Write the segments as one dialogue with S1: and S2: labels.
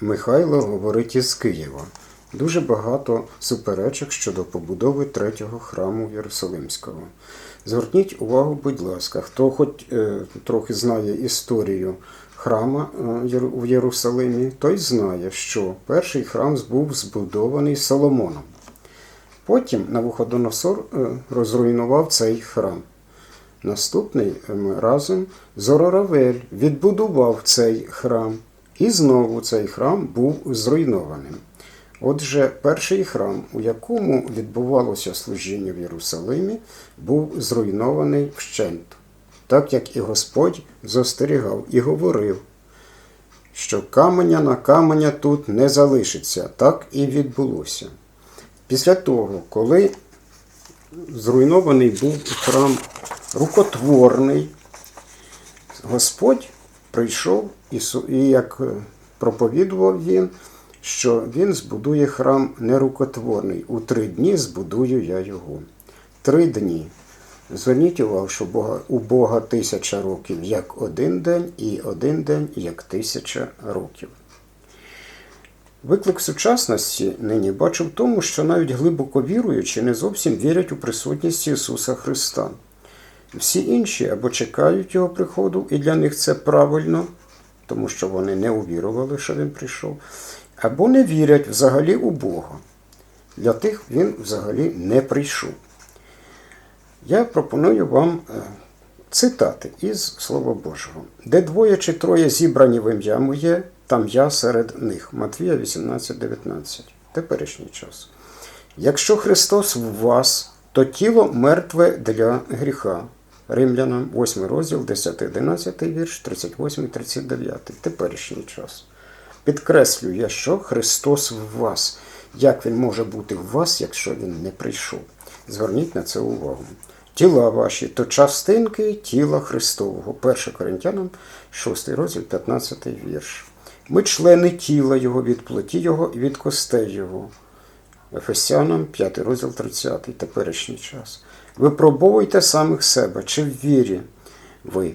S1: Михайло говорить із Києва. Дуже багато суперечок щодо побудови третього храму Єрусалимського. Зверніть увагу, будь ласка, хто хоч е, трохи знає історію храма е, в Єрусалимі, той знає, що перший храм був збудований Соломоном. Потім Навуходоносор е, розруйнував цей храм. Наступний ем, разом Зороравель відбудував цей храм, і знову цей храм був зруйнованим. Отже, перший храм, у якому відбувалося служіння в Єрусалимі, був зруйнований вщент, так як і Господь застерігав і говорив, що каменя на каменя тут не залишиться, так і відбулося. Після того, коли зруйнований був храм рукотворний. Господь прийшов і, як е, проповідував він, що він збудує храм нерукотворний. У три дні збудую я його. Три дні. Зверніть увагу, що Бога, у Бога тисяча років як один день, і один день як тисяча років. Виклик сучасності нині бачу в тому, що навіть глибоко віруючі не зовсім вірять у присутність Ісуса Христа. Всі інші або чекають Його приходу, і для них це правильно, тому що вони не увірували, що Він прийшов, або не вірять взагалі у Бога. Для тих він взагалі не прийшов. Я пропоную вам е, цитати із Слова Божого. Де двоє чи троє зібрані в ім'я моє, там я серед них. Матвія 18:19. Теперішній час. Якщо Христос в вас, то тіло мертве для гріха. Римлянам 8 розділ, 10, 11 вірш, 38, 39. Теперішній час. Підкреслюю я, що Христос в вас. Як він може бути в вас, якщо він не прийшов? Зверніть на це увагу. Тіла ваші то частинки тіла Христового. 1 Коринтянам, 6 розділ, 15 вірш. Ми члени тіла Його від плоті Його і від костей Його. Ефесянам 5 розділ 30, теперішній час. Випробовуйте самих себе, чи в вірі ви.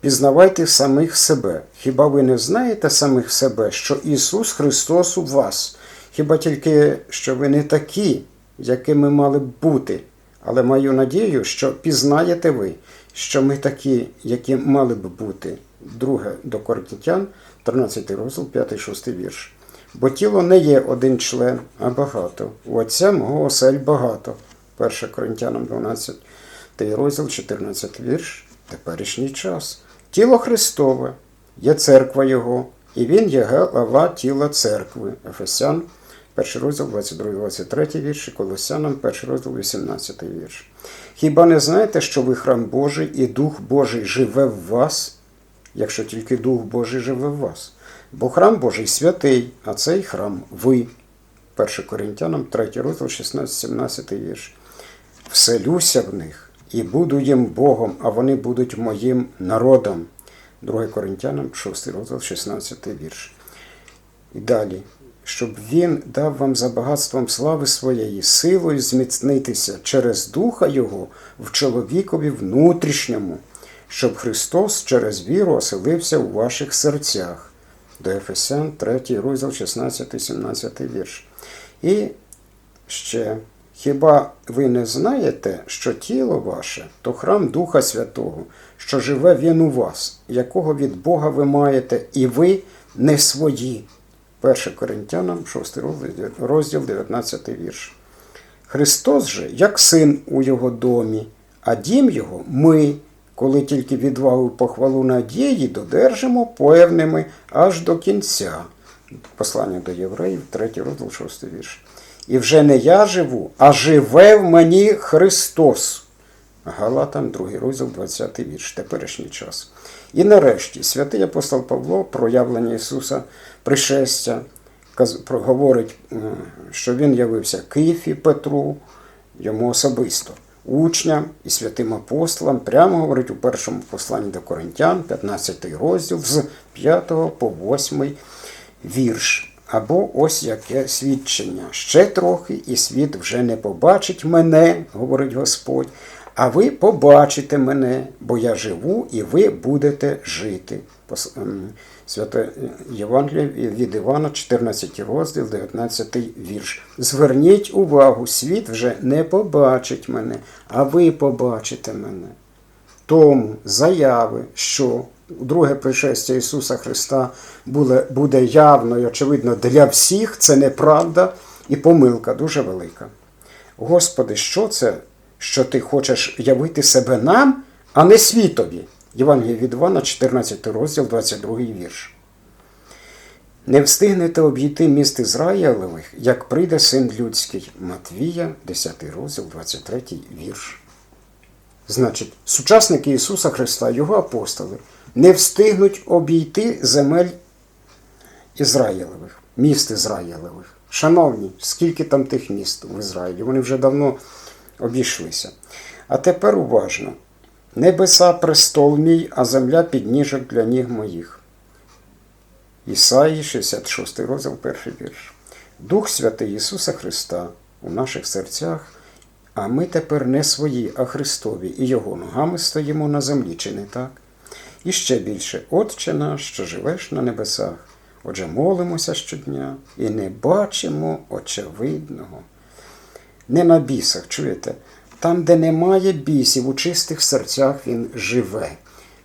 S1: Пізнавайте самих себе. Хіба ви не знаєте самих себе, що Ісус Христос у вас? Хіба тільки що ви не такі, якими мали б бути? Але маю надію, що пізнаєте ви, що ми такі, які мали б бути. Друге до Коринтян, 13 розділ, 5-6 вірш. Бо тіло не є один член, а багато. У Отця мого осель багато. 1 Коринтянам 12 розділ, 14 вірш, теперішній час. Тіло Христове є церква Його, і Він є глава тіла церкви. Ефесян, 1 розділ, 22, 23 вірш, і Колосянам, 1 розділ, 18 вірш. Хіба не знаєте, що ви храм Божий і Дух Божий живе в вас, якщо тільки Дух Божий живе в вас? Бо храм Божий святий, а цей храм ви. 1 Коринтянам, 3 розділ, 16-17 вірш. Вселюся в них і буду їм Богом, а вони будуть моїм народом. 2 Коринтянам, 6 розділ, 16 вірш. І далі. Щоб він дав вам за багатством слави своєї силою зміцнитися через Духа Його в чоловікові внутрішньому, щоб Христос через віру оселився у ваших серцях. До Ефесян, 3 розділ, 16-17 вірш. І ще, хіба ви не знаєте, що тіло ваше то храм Духа Святого, що живе він у вас, якого від Бога ви маєте, і ви не свої. 1 Коринтянам, 6 розділ, розділ 19 вірш. Христос же, як син у його домі, а дім його ми, коли тільки відвагу похвалу надії додержимо певними аж до кінця. Послання до євреїв, 3 розділ, 6 вірш. І вже не я живу, а живе в мені Христос. Галатам, 2 розділ, 20 вірш, теперішній час. І нарешті святий апостол Павло, проявлення Ісуса, пришестя, говорить, що Він явився Кифі Петру, йому особисто, учням і святим апостолам, прямо говорить у першому посланні до Коринтян, 15 розділ, з 5 по 8 вірш. Або ось яке свідчення. Ще трохи, і світ вже не побачить мене, говорить Господь, а ви побачите мене, бо я живу, і ви будете жити. Ем, Святе Євангеліє від Івана, 14 розділ, 19 вірш. Зверніть увагу, світ вже не побачить мене, а ви побачите мене. Тому заяви, що друге пришестя Ісуса Христа буде, буде явно і очевидно для всіх, це неправда і помилка дуже велика. Господи, що це, що ти хочеш явити себе нам, а не світові? Євангеліє від Івана, 14 розділ, 22 вірш. Не встигнете обійти міст Ізраїлевих, як прийде син людський. Матвія, 10 розділ, 23 вірш. Значить, сучасники Ісуса Христа, Його апостоли, не встигнуть обійти земель Ізраїлевих, міст Ізраїлевих. Шановні, скільки там тих міст в Ізраїлі? Вони вже давно обійшлися. А тепер уважно. Небеса престол мій, а земля підніжок для ніг моїх. Ісаї, 66 розділ, перший вірш. Дух Святий Ісуса Христа у наших серцях, а ми тепер не свої, а Христові, і Його ногами стоїмо на землі, чи не так? І ще більше, Отче наш, що живеш на небесах. Отже, молимося щодня і не бачимо очевидного. Не на бісах, чуєте? Там, де немає бісів, у чистих серцях він живе.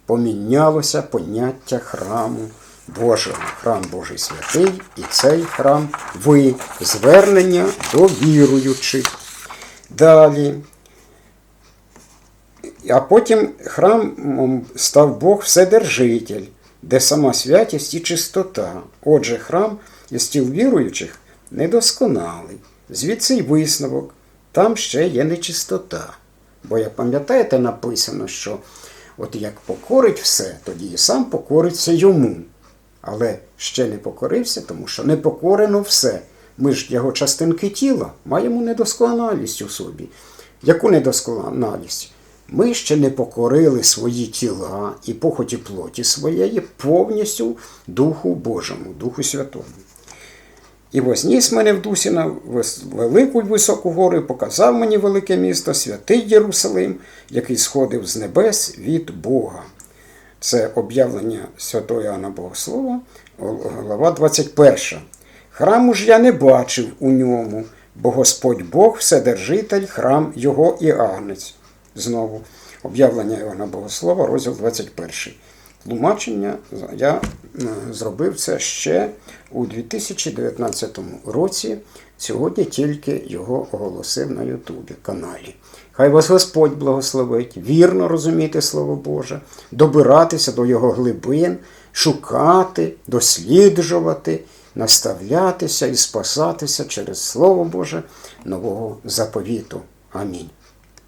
S1: Помінялося поняття храму Божого. Храм Божий святий, і цей храм ви, звернення до віруючих. Далі. А потім храмом став Бог Вседержитель, де сама святість і чистота. Отже, храм із тіл віруючих недосконалий. Звідси й висновок, там ще є нечистота. Бо, як пам'ятаєте, написано, що от як покорить все, тоді і сам покориться йому. Але ще не покорився, тому що не покорено все. Ми ж його частинки тіла маємо недосконалість у собі. Яку недосконалість? Ми ще не покорили свої тіла і похоті плоті своєї повністю Духу Божому, Духу Святому. І возніс мене в дусі на велику й високу гору, і показав мені велике місто, святий Єрусалим, який сходив з небес від Бога. Це об'явлення святого Іоанна Богослова, глава 21. Храму ж я не бачив у ньому, бо Господь Бог, Вседержитель, храм Його і Агнець. Знову об'явлення Іоанна Богослова, розділ 21. Тлумачення я зробив це ще у 2019 році. Сьогодні тільки його оголосив на Ютубі каналі. Хай вас Господь благословить, вірно розуміти Слово Боже, добиратися до його глибин, шукати, досліджувати, наставлятися і спасатися через Слово Боже нового заповіту. Амінь.